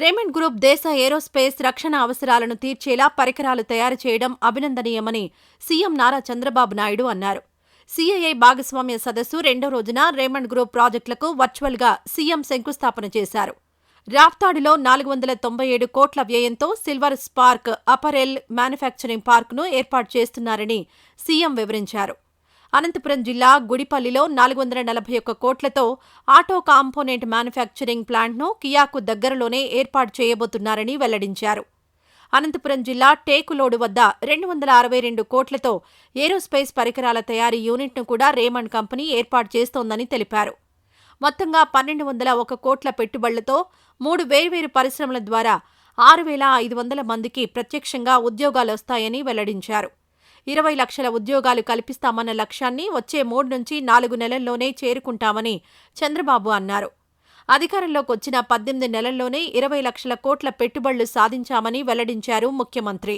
Raymond group దేశ aerospace రక్షణ అవసరాలను తీర్చేలా పరికరాలు తయారు చేయడం అభినందనీయమని సీఎం నారా చంద్రబాబు నాయుడు అన్నారు. సీఐఐ భాగస్వామ్య సదస్సు రెండో రోజున రేమండ్ గ్రూప్ ప్రాజెక్టులకు వర్చువల్గా సీఎం శంకుస్థాపన చేశారు. రాప్తాడులో నాలుగు వందల తొంభై ఏడు కోట్ల వ్యయంతో సిల్వర్ స్పార్క్ అపరెల్ మ్యానుఫ్యాక్చరింగ్ పార్కును ఏర్పాటు చేస్తున్నారని సీఎం వివరించారు. అనంతపురం జిల్లా గుడిపల్లిలో నాలుగు వందల నలభై ఒక్క కోట్లతో ఆటో కాంపోనెంట్ మ్యానుఫ్యాక్చరింగ్ ప్లాంట్ను కియాకు దగ్గరలోనే ఏర్పాటు చేయబోతున్నారని వెల్లడించారు. అనంతపురం జిల్లా టేకులోడు వద్ద రెండు వందల అరవై రెండు కోట్లతో ఏరోస్పేస్ పరికరాల తయారీ యూనిట్ను కూడా రేమండ్ కంపెనీ ఏర్పాటు చేస్తోందని తెలిపారు. మొత్తంగా పన్నెండు వందల ఒక కోట్ల పెట్టుబడులతో మూడు వేర్వేరు పరిశ్రమల ద్వారా ఆరు వేల ఐదు వందల మందికి ప్రత్యక్షంగా ఉద్యోగాలు వస్తాయని వెల్లడించారు. ఇరవై లక్షల ఉద్యోగాలు కల్పిస్తామన్న లక్ష్యాన్ని వచ్చే మూడు నుంచి నాలుగు నెలల్లోనే చేరుకుంటామని చంద్రబాబు అన్నారు. అధికారంలోకి వచ్చిన పద్దెనిమిది నెలల్లోనే ఇరవై లక్షల కోట్ల పెట్టుబడులు సాధించామని వెల్లడించారు ముఖ్యమంత్రి.